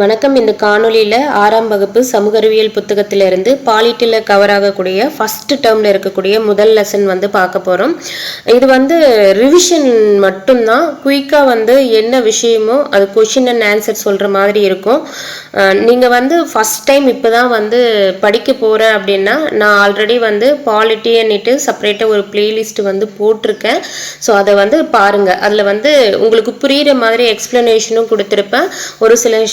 வணக்கம். இந்த காணொளியில் ஆறாம் வகுப்பு சமூக அறிவியல் புத்தகத்திலிருந்து பாலிட்டில் கவர் ஆகக்கூடிய ஃபர்ஸ்ட் டேர்மில் இருக்கக்கூடிய முதல் லெசன் வந்து பார்க்க போகிறோம் இது வந்து ரிவிஷன் மட்டும்தான். குயிக்காக வந்து என்ன விஷயமோ அது கொஷின் அண்ட் ஆன்சர் சொல்கிற மாதிரி இருக்கும். நீங்கள் வந்து ஃபஸ்ட் டைம் இப்போ தான் வந்து படிக்க போகிறேன் அப்படின்னா நான் ஆல்ரெடி வந்து பாலிட்டின்னுட்டு செப்பரேட்டாக ஒரு பிளேலிஸ்ட் வந்து போட்டிருக்கேன். ஸோ அதை வந்து பாருங்கள் அதில் வந்து உங்களுக்கு புரிகிற மாதிரி எக்ஸ்ப்ளனேஷனும் கொடுத்துருப்பேன். ஒரு சில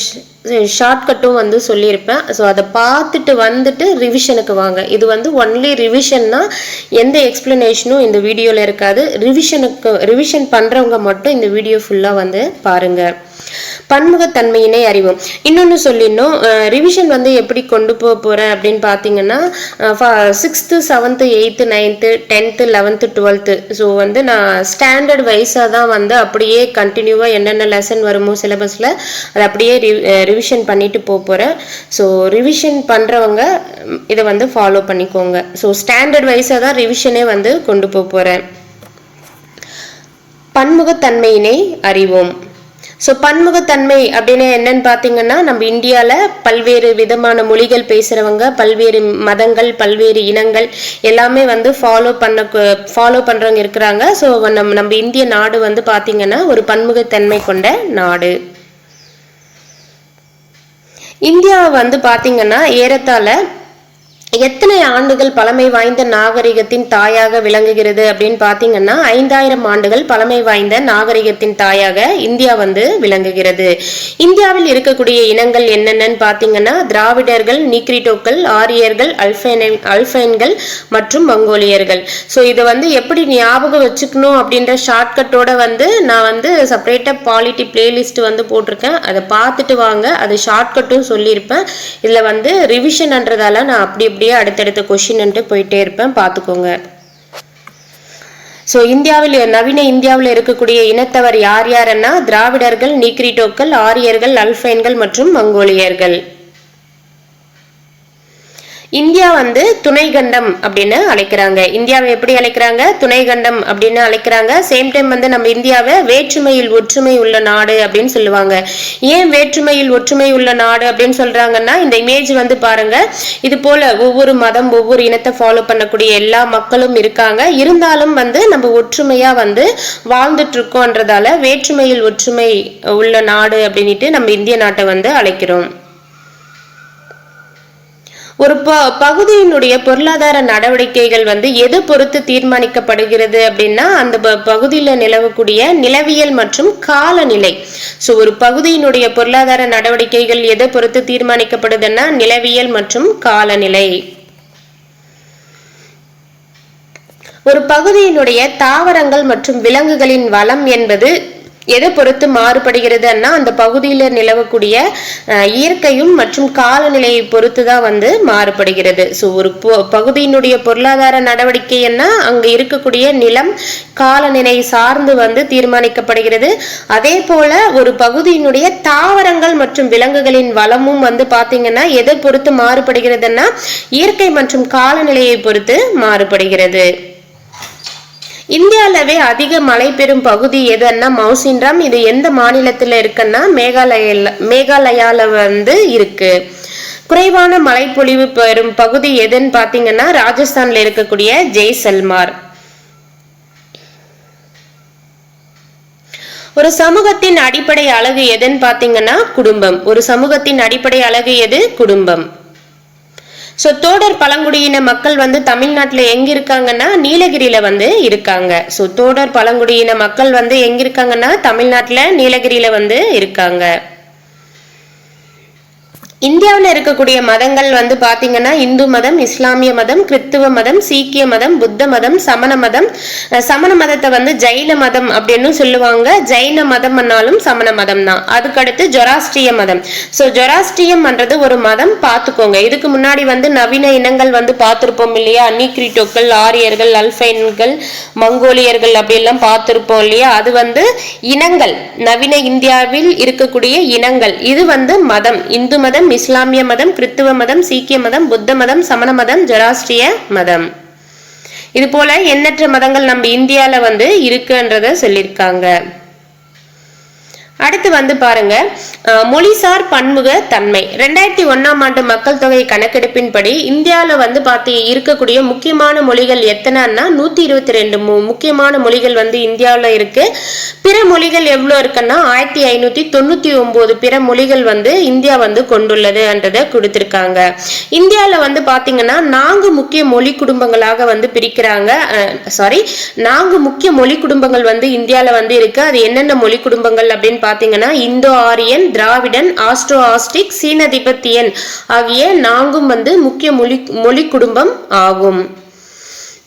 ஷார்ட்கட்டும் வந்து சொல்லியிருப்பேன். ஸோ அதை பார்த்துட்டு வந்துட்டு ரிவிஷனுக்கு வாங்க. இது வந்து ஒன்லி ரிவிஷன்னா எந்த எக்ஸ்ப்ளனேஷனும் இந்த வீடியோவில் இருக்காது. ரிவிஷனுக்கு ரிவிஷன் பண்ணுறவங்க மட்டும் இந்த வீடியோ ஃபுல்லாக வந்து பாருங்கள் பன்முகத்தன்மையினை அறிவோம். இன்னொன்று சொல்லிடணும். ரிவிஷன் வந்து எப்படி கொண்டு போக போகிறேன் அப்படின்னு பார்த்தீங்கன்னா sixth seventh eighth ninth tenth eleventh twelfth so வந்து நான் ஸ்டாண்டர்ட் வைஸாக தான் வந்து அப்படியே கண்டினியூவாக என்னென்ன லெசன் வருமோ சிலபஸில் அதை அப்படியே ரிவிஷன் பண்ணிட்டு போக போகிறேன் ஸோ ரிவிஷன் பண்ணுறவங்க இதை வந்து ஃபாலோ பண்ணிக்கோங்க. ஸோ ஸ்டாண்டர்ட் வைஸாக தான் ரிவிஷனே வந்து கொண்டு போக போகிறேன் பன்முகத்தன்மையினை அறிவோம். ஸோ பன்முகத்தன்மை அப்படின்னு என்னன்னு பார்த்தீங்கன்னா நம்ம இந்தியாவில் பல்வேறு விதமான மொழிகள் பேசுகிறவங்க பல்வேறு மதங்கள் பல்வேறு இனங்கள் எல்லாமே வந்து ஃபாலோ பண்ண ஃபாலோ பண்ணுறவங்க இருக்கிறாங்க. ஸோ நம்ம நம்ம இந்திய நாடு வந்து பார்த்தீங்கன்னா ஒரு பன்முகத்தன்மை கொண்ட நாடு. இந்தியா வந்து பார்த்தீங்கன்னா ஏறத்தாழ எத்தனை ஆண்டுகள் பழமை வாய்ந்த நாகரிகத்தின் தாயாக விளங்குகிறது அப்படின்னு பார்த்தீங்கன்னா ஐந்தாயிரம் ஆண்டுகள் பழமை வாய்ந்த நாகரிகத்தின் தாயாக இந்தியா வந்து விளங்குகிறது. இந்தியாவில் இருக்கக்கூடிய இனங்கள் என்னென்னு பார்த்தீங்கன்னா திராவிடர்கள் நீக்ரிட்டோக்கள் ஆரியர்கள் அல்பைனை அல்பைன்கள் மற்றும் மங்கோலியர்கள். ஸோ இதை வந்து எப்படி ஞாபகம் வச்சுக்கணும் அப்படின்ற ஷார்ட்கட்டோட வந்து நான் வந்து செப்பரேட்டாக பாலிட்டி பிளேலிஸ்ட் வந்து போட்டிருக்கேன். அதை பார்த்துட்டு வாங்க. அது ஷார்ட்கட்டும் சொல்லியிருப்பேன். இதில் வந்து ரிவிஷன்ன்றதால நான் அப்படி இப்படியே அடுத்தடுத்த கொஷின்ட்டு போயிட்டே இருப்பேன். பார்த்துக்கோங்க ஸோ இந்தியாவில் நவீன இந்தியாவில் இருக்கக்கூடிய இனத்தவர் யார் யாருன்னா திராவிடர்கள் நீக்ரிட்டோக்கள் ஆரியர்கள் அல்பைன்கள் மற்றும் மங்கோலியர்கள். இந்தியா வந்து துணை கண்டம் அப்படின்னு அழைக்கிறாங்க. இந்தியாவை எப்படி அழைக்கிறாங்க? துணை கண்டம் அப்படின்னு அழைக்கிறாங்க. சேம் டைம் வந்து நம்ம இந்தியாவை வேற்றுமையில் ஒற்றுமை உள்ள நாடு அப்படின்னு சொல்லுவாங்க. ஏன் வேற்றுமையில் ஒற்றுமை உள்ள நாடு அப்படின்னு சொல்றாங்கன்னா இந்த இமேஜ் வந்து பாருங்க. இது போல ஒவ்வொரு மதம் ஒவ்வொரு இனத்தை ஃபாலோ பண்ணக்கூடிய எல்லா மக்களும் இருக்காங்க. இருந்தாலும் வந்து நம்ம ஒற்றுமையா வந்து வாழ்ந்துட்டு இருக்கோன்றதால வேற்றுமையில் ஒற்றுமை உள்ள நாடு அப்படின்ட்டு நம்ம இந்திய நாட்டை வந்து அழைக்கிறோம். ஒரு ப பகுதியினுடைய பொருளாதார நடவடிக்கைகள் வந்து எது பொறுத்து தீர்மானிக்கப்படுகிறது அப்படின்னா அந்த பகுதியில் நிலவக்கூடிய நிலவியல் மற்றும் காலநிலை. ஸோ ஒரு பகுதியினுடைய பொருளாதார நடவடிக்கைகள் எதை பொறுத்து தீர்மானிக்கப்படுதுன்னா நிலவியல் மற்றும் காலநிலை. ஒரு பகுதியினுடைய தாவரங்கள் மற்றும் விலங்குகளின் வளம் என்பது எதை பொறுத்து மாறுபடுகிறதுன்னா அந்த பகுதியில் நிலவக்கூடிய இயற்கையும் மற்றும் காலநிலையை பொறுத்து தான் வந்து மாறுபடுகிறது. ஸோ ஒரு பகுதியினுடைய பொருளாதார நடவடிக்கைன்னா அங்கே இருக்கக்கூடிய நிலம் காலநிலை சார்ந்து வந்து தீர்மானிக்கப்படுகிறது. அதே போல ஒரு பகுதியினுடைய தாவரங்கள் மற்றும் விலங்குகளின் வளமும் வந்து பார்த்தீங்கன்னா எதை பொறுத்து மாறுபடுகிறதுன்னா இயற்கை மற்றும் காலநிலையை பொறுத்து மாறுபடுகிறது. இந்தியாவிலவே அதிக மழை பெறும் பகுதி எதுன்னா மவுசின்ராம் இது எந்த மாநிலத்தில் இருக்குன்னா மேகாலயில மேகாலயால வந்து இருக்கு. குறைவான மழைப்பொழிவு பெறும் பகுதி எதுன்னு பார்த்தீங்கன்னா ராஜஸ்தான்ல இருக்கக்கூடிய ஜெய்சல்மார். ஒரு சமூகத்தின் அடிப்படை அழகு எதுன்னு பார்த்தீங்கன்னா குடும்பம். ஒரு சமூகத்தின் அடிப்படை அழகு எது? குடும்பம். ஸோ தோடர் பழங்குடியின மக்கள் வந்து தமிழ்நாட்டில் எங்கே இருக்காங்கன்னா நீலகிரியில் வந்து இருக்காங்க. ஸோ தோடர் பழங்குடியின மக்கள் வந்து எங்கே இருக்காங்கன்னா தமிழ்நாட்டில் நீலகிரியில் வந்து இருக்காங்க. இந்தியாவில் இருக்கக்கூடிய மதங்கள் வந்து பார்த்தீங்கன்னா இந்து மதம் இஸ்லாமிய மதம் கிறித்துவ மதம் சீக்கிய மதம் புத்த மதம் சமண மதம். சமண மதத்தை வந்து ஜைன மதம் அப்படின்னு சொல்லுவாங்க. ஜைன மதம் பண்ணாலும் சமண மதம் தான். அதுக்கடுத்து ஜொராஸ்ட்ரிய மதம். ஸோ ஜொராஸ்ட்ரியம் ஒரு மதம் பார்த்துக்கோங்க இதுக்கு முன்னாடி வந்து நவீன இனங்கள் வந்து பார்த்துருப்போம் இல்லையா? நீக்ரிட்டோக்கள் ஆரியர்கள் அல்ஃபைன்கள் மங்கோலியர்கள் அப்படியெல்லாம் பார்த்துருப்போம் இல்லையா? அது வந்து இனங்கள். நவீன இந்தியாவில் இருக்கக்கூடிய இனங்கள். இது வந்து மதம். இந்து மதம் இஸ்லாமிய மதம் கிறித்துவ மதம் சீக்கிய மதம் புத்த மதம் சமண மதம் ஜராஸ்ட்ரிய மதம். இது போல எண்ணற்ற மதங்கள் நம்ம இந்தியாவில் வந்து இருக்குன்றத சொல்லியிருக்காங்க அடுத்து வந்து பாருங்க மொழிசார் பன்முக தன்மை. ரெண்டாயிரத்தி ஒன்னாம் ஆண்டு மக்கள் தொகை கணக்கெடுப்பின்படி இந்தியாவில் வந்து பார்த்து இருக்கக்கூடிய முக்கியமான மொழிகள் எத்தனைன்னா நூத்தி இருபத்தி ரெண்டு முக்கியமான மொழிகள் வந்து இந்தியாவில் இருக்கு. பிற மொழிகள் எவ்வளோ இருக்குன்னா ஆயிரத்தி ஐநூத்தி தொண்ணூத்தி ஒன்பது பிற மொழிகள் வந்து இந்தியா வந்து கொண்டுள்ளதுன்றதை கொடுத்துருக்காங்க. இந்தியாவில் வந்து பார்த்தீங்கன்னா நான்கு முக்கிய மொழி குடும்பங்களாக வந்து பிரிக்கிறாங்க. சாரி நான்கு முக்கிய மொழி குடும்பங்கள் வந்து இந்தியாவில் வந்து இருக்கு. அது என்னென்ன மொழி குடும்பங்கள் அப்படின்னு பார்த்தீங்கன்னா Indo Aryan Dravidian Austro Asiatic சீன திபெத்தியன் ஆகிய நான்கும் வந்து முக்கிய மொழி மொழி குடும்பம் ஆகும்.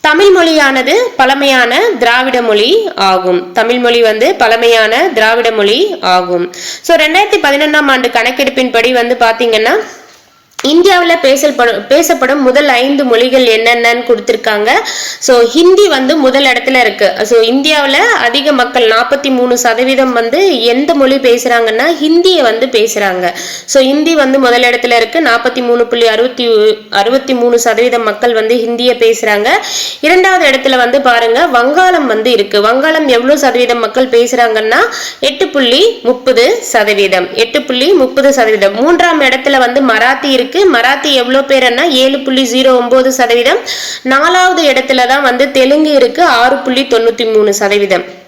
தமிழ் மொழியானது பழமையான திராவிட மொழி ஆகும். தமிழ் மொழி வந்து பழமையான திராவிட மொழி ஆகும். ஸோ ரெண்டாயிரத்தி பதினொன்றாம் ஆண்டு கணக்கெடுப்பின்படி வந்து பார்த்தீங்கன்னா இந்தியாவில் பேசப்படும் பேசப்படும் முதல் ஐந்து மொழிகள் என்னென்னன்னு கொடுத்துருக்காங்க. ஸோ ஹிந்தி வந்து முதல் இடத்துல இருக்கு. ஸோ இந்தியாவில் அதிக மக்கள் நாற்பத்தி மூணு சதவீதம் வந்து எந்த மொழி பேசுகிறாங்கன்னா ஹிந்தியை வந்து பேசுகிறாங்க ஸோ ஹிந்தி வந்து முதல் இடத்துல இருக்கு. நாற்பத்தி மூணு புள்ளி அறுபத்தி அறுபத்தி மூணு சதவீதம் மக்கள் வந்து ஹிந்தியை பேசுகிறாங்க இரண்டாவது இடத்துல வந்து பாருங்க வங்காளம் வந்து இருக்கு. வங்காளம் எவ்வளோ சதவீதம் மக்கள் பேசுகிறாங்கன்னா எட்டு புள்ளி முப்பது சதவீதம். எட்டு புள்ளி முப்பது சதவீதம். மூன்றாம் இடத்துல வந்து மராத்தி இருக்கு. மராத்தி எவ்வளோ பேருன்னா ஏழு புள்ளி ஜீரோ ஒம்பது சதவீதம். நாலாவது இடத்துல தான் வந்து தெலுங்கு இருக்கு. ஆறு புள்ளி தொண்ணூற்றி மூணு சதவீதம்.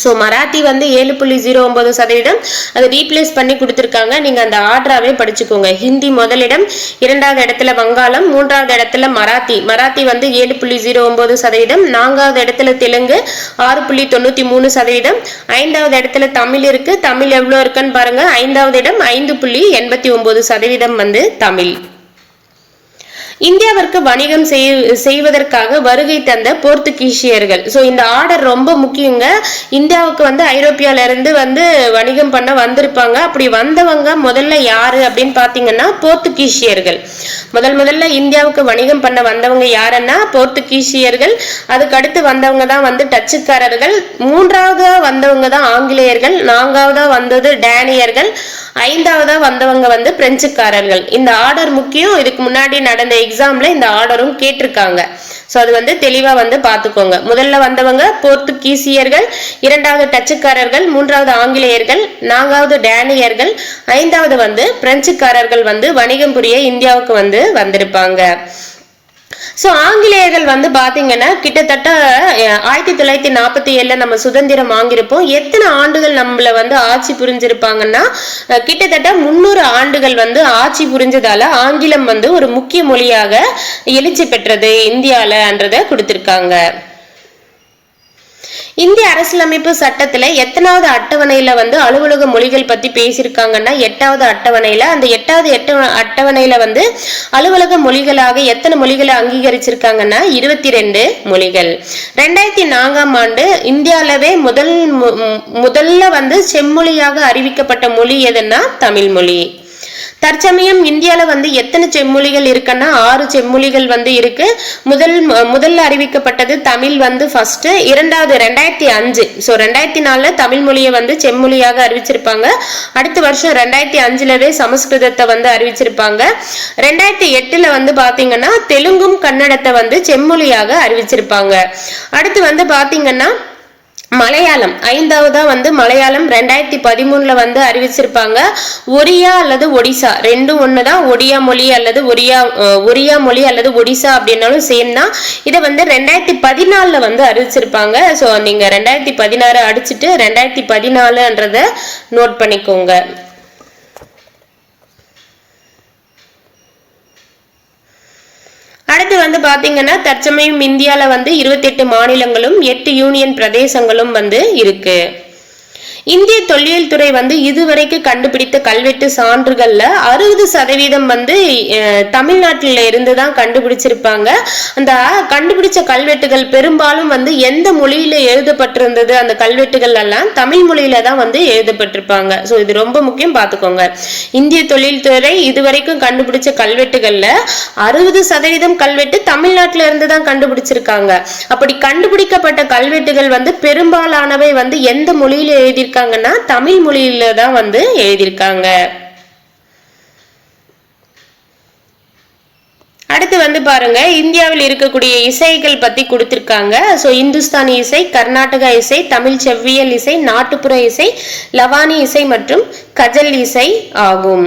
ஸோ மராத்தி வந்து ஏழு புள்ளி ஜீரோ ஒன்பது சதவீதம் அதை ரீப்ளேஸ் பண்ணி கொடுத்துருக்காங்க. நீங்கள் அந்த ஆர்டராகவே படிச்சுக்கோங்க. ஹிந்தி முதலிடம் இரண்டாவது இடத்துல வங்காளம் மூன்றாவது இடத்துல மராத்தி. மராத்தி வந்து ஏழு புள்ளி ஜீரோ ஒன்பது சதவீதம். நான்காவது இடத்துல தெலுங்கு ஆறு புள்ளி தொண்ணூற்றி மூணு சதவீதம். ஐந்தாவது இடத்துல தமிழ் இருக்குது தமிழ் எவ்வளோ இருக்குன்னு பாருங்கள் ஐந்தாவது இடம் ஐந்து புள்ளி எண்பத்தி ஒம்பது சதவீதம் வந்து தமிழ். இந்தியாவிற்கு வணிகம் செய்- செய்வதற்காக வருகை தந்த போர்த்துகீசியர்கள். ஸோ இந்த ஆர்டர் ரொம்ப முக்கியங்க. இந்தியாவுக்கு வந்து ஐரோப்பியால இருந்து வந்து வணிகம் பண்ண வந்திருப்பாங்க. அப்படி வந்தவங்க முதல்ல யாரு அப்படின்னு பார்த்தீங்கன்னா போர்த்துகீசியர்கள். முதல் முதல்ல இந்தியாவுக்கு வணிகம் பண்ண வந்தவங்க யாருன்னா போர்த்துகீசியர்கள். அதுக்கு அடுத்து வந்தவங்க தான் வந்து டச்சுக்காரர்கள். மூன்றாவதா வந்தவங்க தான் ஆங்கிலேயர்கள். நான்காவதா வந்தது டேனியர்கள். ஐந்தாவதா வந்தவங்க வந்து பிரெஞ்சுக்காரர்கள். இந்த ஆர்டர் முக்கியம். இதுக்கு முன்னாடி நடந்த எக்ஸாம்ல இந்த ஆர்டரும் கேட்டிருக்காங்க. ஸோ அது வந்து தெளிவாக வந்து பார்த்துக்கோங்க. முதல்ல வந்தவங்க போர்த்துகீசியர்கள் இரண்டாவது டச்சுக்காரர்கள் மூன்றாவது ஆங்கிலேயர்கள் நான்காவது டேனியர்கள் ஐந்தாவது வந்து பிரெஞ்சுக்காரர்கள் வந்து வணிகம் புரிய இந்தியாவுக்கு வந்து வந்திருப்பாங்க. ஸோ ஆங்கிலேயர்கள் வந்து பார்த்தீங்கன்னா கிட்டத்தட்ட ஆயிரத்தி தொள்ளாயிரத்தி நாற்பத்தி ஏழில் நம்ம சுதந்திரம் வாங்கியிருப்போம். எத்தனை ஆண்டுகள் நம்மள வந்து ஆட்சி புரிஞ்சிருப்பாங்கன்னா கிட்டத்தட்ட முந்நூறு ஆண்டுகள் வந்து ஆட்சி புரிஞ்சதால ஆங்கிலம் வந்து ஒரு முக்கிய மொழியாக எழுச்சி பெற்றது இந்தியாவில்ன்றதை கொடுத்துருக்காங்க. இந்திய அரசியலமைப்பு சட்டத்துல எத்தனாவது அட்டவணையில வந்து அலுவலக மொழிகள் பத்தி பேசியிருக்காங்கன்னா எட்டாவது அட்டவணையில அந்த எட்டாவது எட்ட அட்டவணையில வந்து அலுவலக மொழிகளாக எத்தனை மொழிகளை அங்கீகரிச்சிருக்காங்கன்னா இருபத்தி ரெண்டு மொழிகள். ரெண்டாயிரத்தி நான்காம் ஆண்டு இந்தியாலவே முதல் மு- முதல்ல வந்து செம்மொழியாக அறிவிக்கப்பட்ட மொழி எதுன்னா தமிழ் மொழி. தற்சமயம் இந்தியாவில் வந்து எத்தனை செம்மொழிகள் இருக்குன்னா ஆறு செம்மொழிகள் வந்து இருக்கு. முதல் முதல்ல அறிவிக்கப்பட்டது தமிழ் வந்து ஃபர்ஸ்ட் இரண்டாவது ரெண்டாயிரத்தி அஞ்சு. ஸோ ரெண்டாயிரத்தி நாலுல தமிழ் மொழியை வந்து செம்மொழியாக அறிவிச்சிருப்பாங்க. அடுத்த வருஷம் ரெண்டாயிரத்தி அஞ்சுலவே சமஸ்கிருதத்தை வந்து அறிவிச்சிருப்பாங்க. ரெண்டாயிரத்தி எட்டுல வந்து பாத்தீங்கன்னா தெலுங்கும் கன்னடத்தை வந்து செம்மொழியாக அறிவிச்சிருப்பாங்க. அடுத்து வந்து பாத்தீங்கன்னா மலையாளம். ஐந்தாவதா வந்து மலையாளம். ரெண்டாயிரத்தி பதிமூணுல வந்து அறிவிச்சிருப்பாங்க. ஒரியா அல்லது ஒடிசா. ரெண்டும் ஒண்ணுதான். ஒடியா மொழி அல்லது ஒரியா ஒரியா மொழி அல்லது ஒடிசா அப்படின்னாலும் சேம் தான் இதை வந்து ரெண்டாயிரத்தி பதினாலுல வந்து அறிவிச்சிருப்பாங்க. ஸோ நீங்க ரெண்டாயிரத்தி பதினாறு அடிச்சுட்டு ரெண்டாயிரத்தி பதினாலுன்றத நோட் பண்ணிக்கோங்க. அடுத்து வந்து பாத்தீங்கன்னா தற்சமயம் இந்தியாவில் வந்து இருபத்தெட்டு மாநிலங்களும் எட்டு யூனியன் பிரதேசங்களும் வந்து இருக்கு. இந்திய தொல்லியல் துறை வந்து இதுவரைக்கும் கண்டுபிடித்த கல்வெட்டு சான்றுகள்ல அறுபது சதவீதம் வந்து தமிழ்நாட்டில இருந்து தான் கண்டுபிடிச்சிருப்பாங்க. அந்த கண்டுபிடிச்ச கல்வெட்டுகள் பெரும்பாலும் வந்து எந்த மொழியில எழுதப்பட்டிருந்தது அந்த கல்வெட்டுகள் எல்லாம் தமிழ் மொழியில தான் வந்து எழுதப்பட்டிருப்பாங்க. ஸோ இது ரொம்ப முக்கியம் பார்த்துக்கோங்க இந்திய தொழில்துறை இதுவரைக்கும் கண்டுபிடிச்ச கல்வெட்டுகள்ல அறுபது சதவீதம் கல்வெட்டு தமிழ்நாட்டில இருந்து தான் கண்டுபிடிச்சிருக்காங்க. அப்படி கண்டுபிடிக்கப்பட்ட கல்வெட்டுகள் வந்து பெரும்பாலானவை வந்து எந்த மொழியில எழுதியிருக்காங்கன்னா தமிழ் மொழியில தான் வந்து எழுதியிருக்காங்க. அடுத்து வந்து பாருங்க இந்தியாவில் இருக்கக்கூடிய இசைகள் பத்தி கொடுத்திருக்காங்க. ஸோ இந்துஸ்தானி இசை கர்நாடகா இசை தமிழ் செவ்வியல் இசை நாட்டுப்புற இசை லவானி இசை மற்றும் கஜல் இசை ஆகும்.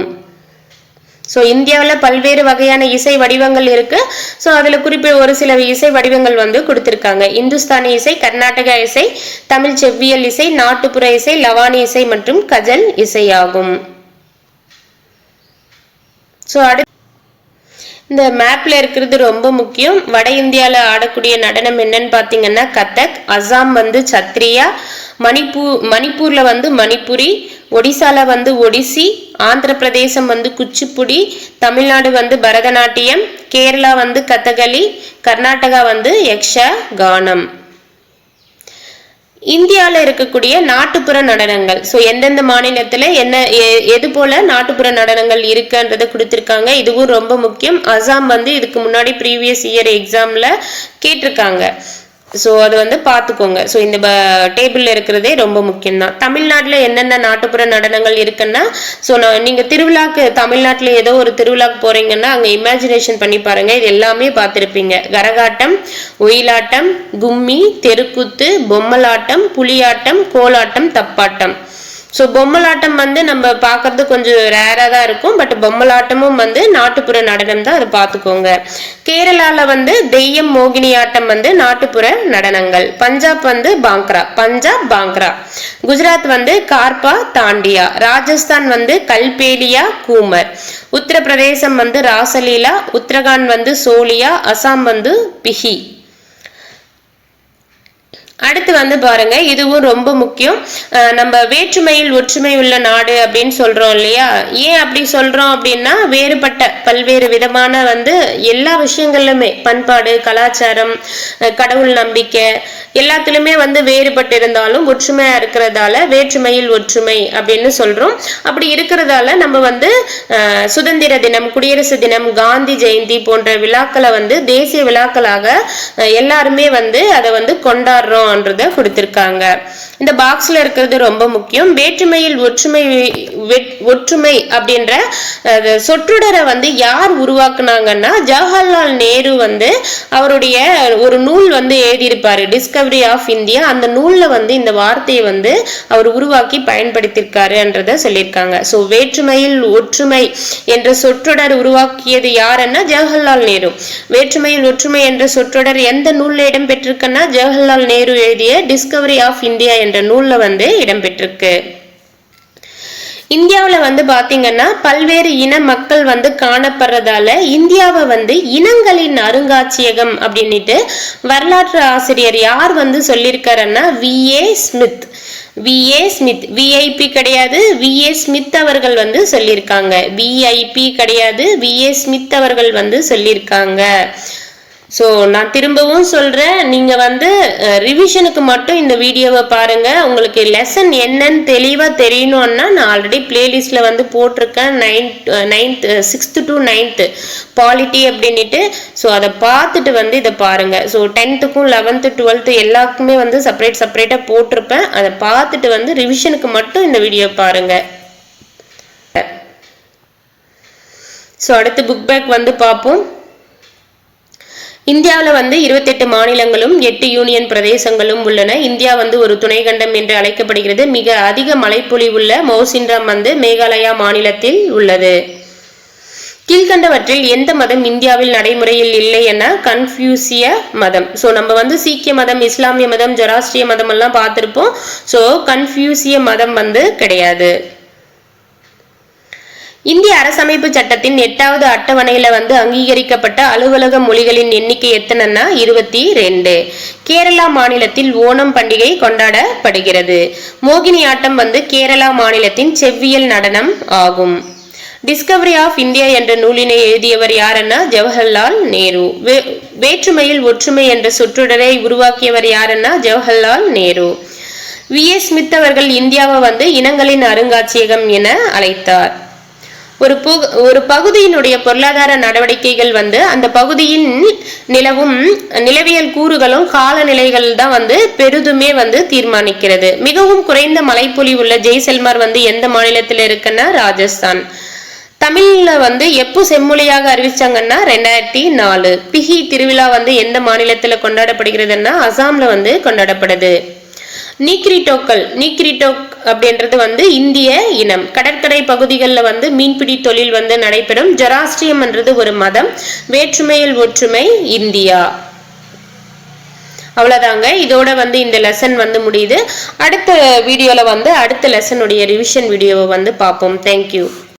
ஸோ இந்தியாவில் பல்வேறு வகையான இசை வடிவங்கள் இருக்கு. ஸோ அதில் குறிப்பிட்ட ஒரு சில இசை வடிவங்கள் வந்து கொடுத்துருக்காங்க. இந்துஸ்தானி இசை கர்நாடகா இசை தமிழ் செவ்வியல் இசை நாட்டுப்புற இசை லவானி இசை மற்றும் கஜல் இசை ஆகும் ஸோ அடுத்து இந்த மேப்ல இருக்கிறது ரொம்ப முக்கியம். வட இந்தியாவில் ஆடக்கூடிய நடனம் என்னன்னு பார்த்தீங்கன்னா கதக் அசாம் வந்து சத்ரியா மணிப்பூர் மணிப்பூரில் வந்து மணிப்புரி ஒடிசாவில் வந்து ஒடிசி ஆந்திர பிரதேசம் வந்து குச்சிப்புடி தமிழ்நாடு வந்து பரதநாட்டியம் கேரளா வந்து கதகளி கர்நாடகா வந்து யக்ஷ கானம் இந்தியாவில் இருக்கக்கூடிய நாட்டுப்புற நடனங்கள். ஸோ எந்தெந்த மாநிலத்தில் என்ன எ- எது போல நாட்டுப்புற நடனங்கள் இருக்குன்றதை கொடுத்துருக்காங்க. இதுவும் ரொம்ப முக்கியம். அசாம் வந்து இதுக்கு முன்னாடி ப்ரீவியஸ் இயர் எக்ஸாமில் கேட்டிருக்காங்க. ஸோ அது வந்து பார்த்துக்கோங்க ஸோ இந்த டேபிளில் இருக்கிறதே ரொம்ப முக்கியம்தான். தமிழ்நாட்டில் என்னென்ன நாட்டுப்புற நடனங்கள் இருக்குன்னா ஸோ நான் நீங்கள் திருவிழாக்கு தமிழ்நாட்டில் ஏதோ ஒரு திருவிழாக்கு போகிறீங்கன்னா அங்கே இமேஜினேஷன் பண்ணி பாருங்கள் இது எல்லாமே பார்த்துருப்பீங்க கரகாட்டம் ஒயிலாட்டம் கும்மி தெருக்கூத்து பொம்மலாட்டம் புலியாட்டம் கோலாட்டம் தப்பாட்டம். ஸோ பொம்மலாட்டம் வந்து நம்ம பார்க்கறது கொஞ்சம் ரேராக தான் இருக்கும். பட் பொம்மலாட்டமும் வந்து நாட்டுப்புற நடனம் தான் அதை பார்த்துக்கோங்க. கேரளாவில் வந்து தெய்யம் மோகினி ஆட்டம் வந்து நாட்டுப்புற நடனங்கள். பஞ்சாப் வந்து பாங்க்ரா பஞ்சாப் பாங்க்ரா. குஜராத் வந்து கார்பா தாண்டியா. ராஜஸ்தான் வந்து கல்பேலியா கூமர். உத்தரப்பிரதேசம் வந்து ராசலீலா உத்தரகாண்ட் வந்து சோலியா அசாம் வந்து பிஹி. அடுத்து வந்து பாருங்க இதுவும் ரொம்ப முக்கியம். நம்ம வேற்றுமையில் ஒற்றுமை உள்ள நாடு அப்படின்னு சொல்றோம் இல்லையா? ஏன் அப்படி சொல்றோம் அப்படின்னா வேறுபட்ட பல்வேறு விதமான வந்து எல்லா விஷயங்கள்லுமே பண்பாடு கலாச்சாரம் கடவுள் நம்பிக்கை எல்லாத்துலயுமே வந்து வேறுபட்டு இருந்தாலும் ஒற்றுமையா இருக்கிறதால வேற்றுமையில் ஒற்றுமை அப்படின்னு சொல்றோம். அப்படி இருக்கிறதால நம்ம வந்து சுதந்திர தினம் குடியரசு தினம் காந்தி ஜெயந்தி போன்ற விழாக்களை வந்து தேசிய விழாக்களாக எல்லாருமே வந்து அதை வந்து கொண்டாடுறோம்ன்றத கொடுத்திருக்காங்க. இந்த பாக்ஸ்ல இருக்கிறது ரொம்ப முக்கியம். வேற்றுமையில் ஒற்றுமை ஒற்றுமை அப்படின்ற சொற்றொடரை வந்து யார் உருவாக்குனாங்கன்னா ஜவஹர்லால் நேரு வந்து அவருடைய ஒரு நூல் வந்து எழுதியிருப்பாரு டிஸ்கவரி ஆஃப் இந்தியா அந்த நூல்ல வந்து இந்த வார்த்தையை வந்து அவர் உருவாக்கி பயன்படுத்தியிருக்காருன்றத சொல்லியிருக்காங்க. ஸோ வேற்றுமையில் ஒற்றுமை என்ற சொற்றொடர் உருவாக்கியது யாருன்னா ஜவஹர்லால் நேரு. வேற்றுமையில் ஒற்றுமை என்ற சொற்றொடர் எந்த நூல்ல இடம்பெற்றிருக்குன்னா ஜவஹர்லால் நேரு எழுதிய டிஸ்கவரி ஆஃப் இந்தியா என்ற நூலில் வந்து இடம்பெற்றிருக்கு. இந்தியாவில் வந்து பார்த்தீங்கன்னா பல்வேறு இன மக்கள் வந்து காணப்படுறதால இந்தியாவை வந்து இனங்களின் அருங்காட்சியகம் அப்படின்னுட்டு வரலாற்று ஆசிரியர் யார் வந்து சொல்லியிருக்காருன்னா V. A. Smith. V. A. Smith. VIP கிடையாது. வி. ஏ. ஸ்மித் அவர்கள் வந்து சொல்லியிருக்காங்க விஐபி கிடையாது. வி. ஏ. ஸ்மித் அவர்கள் வந்து சொல்லியிருக்காங்க ஸோ நான் திரும்பவும் சொல்கிறேன் நீங்கள் வந்து ரிவிஷனுக்கு மட்டும் இந்த வீடியோவை பாருங்கள் உங்களுக்கு லெசன் என்னன்னு தெளிவாக தெரியணும்னா நான் ஆல்ரெடி பிளேலிஸ்ட்டில் வந்து போட்டிருக்கேன். Ninth ninth sixth to ninth polity அப்படின்ட்டு ஸோ அதை பார்த்துட்டு வந்து இதை பாருங்கள் ஸோ டென்த்துக்கும் லெவன்த்து டுவெல்த்து எல்லாருக்குமே வந்து செப்பரேட் செப்பரேட்டாக போட்டிருப்பேன். அதை பார்த்துட்டு வந்து ரிவிஷனுக்கு மட்டும் இந்த வீடியோ பாருங்கள் ஸோ அடுத்து புக் பேக் வந்து பார்ப்போம். இந்தியாவில் வந்து இருபத்தெட்டு மாநிலங்களும் எட்டு யூனியன் பிரதேசங்களும் உள்ளன. இந்தியா வந்து ஒரு துணைக்கண்டம் என்று அழைக்கப்படுகிறது. மிக அதிக மழைப்பொழிவுள்ள மௌசின்ராம் வந்து மேகாலயா மாநிலத்தில் உள்ளது. கீழ்கண்டவற்றில் எந்த மதம் இந்தியாவில் நடைமுறையில் இல்லை என கன்ஃபியூசிய மதம். ஸோ நம்ம வந்து சீக்கிய மதம் இஸ்லாமிய மதம் ஜொராஸ்ட்ரிய மதம் எல்லாம் பார்த்துருப்போம். ஸோ கன்ஃபியூசிய மதம் வந்து கிடையாது. இந்திய அரசமைப்பு சட்டத்தின் எட்டாவது அட்டவணையில வந்து அங்கீகரிக்கப்பட்ட அலுவலக மொழிகளின் எண்ணிக்கை எத்தனைன்னா? இருபத்தி ரெண்டு. கேரளா மாநிலத்தில் ஓணம் பண்டிகை கொண்டாடப்படுகிறது. மோகினி ஆட்டம் வந்து கேரளா மாநிலத்தின் செவ்வியல் நடனம் ஆகும். டிஸ்கவரி ஆஃப் இந்தியா என்ற நூலினை எழுதியவர் யாருன்னா? ஜவஹர்லால் நேரு. வே- வேற்றுமையில் ஒற்றுமை என்ற சொற்றொடரை உருவாக்கியவர் யாருன்னா? Jawaharlal Nehru. V. S. Smith அவர்கள் இந்தியாவை வந்து இனங்களின் அருங்காட்சியகம் என அழைத்தார். ஒரு ஒரு பகுதியினுடைய பொருளாதார நடவடிக்கைகள் வந்து அந்த பகுதியின் நிலவும் நிலவியல் கூறுகளும் காலநிலைகள் தான் வந்து பெரிதுமே வந்து தீர்மானிக்கிறது. மிகவும் குறைந்த மழைப்பொழிவு உள்ள ஜெய்சல்மார் வந்து எந்த மாநிலத்தில் இருக்குன்னா ராஜஸ்தான். தமிழ்ல வந்து எப்போ செம்மொழியாக அறிவிச்சாங்கன்னா ரெண்டாயிரத்தி நாலு. பிஹி திருவிழா வந்து எந்த மாநிலத்துல கொண்டாடப்படுகிறதுன்னா அசாம்ல வந்து கொண்டாடப்படுது. நீக்ரிட்டோக்கள் நீக்ரிட்டோக் அப்படின்றது வந்து இந்திய இனம். கடற்கரை பகுதிகளில் வந்து மீன்பிடி தொழில் வந்து நடைபெறும். ஜொராஸ்ட்ரியம்ன்றது ஒரு மதம். வேற்றுமையில் ஒற்றுமை இந்தியா. அவ்வளோதாங்க இதோட வந்து இந்த லெசன் வந்து முடியுது. அடுத்த வீடியோவில் வந்து அடுத்த லெசனுடைய ரிவிஷன் வீடியோவை வந்து பார்ப்போம். தேங்க்யூ